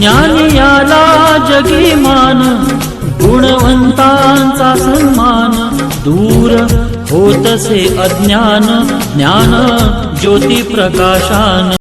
ज्ञान याला जगीमान गुणवंतांचा सन्मान दूर होतसे अज्ञान ज्ञान ज्योती प्रकाशान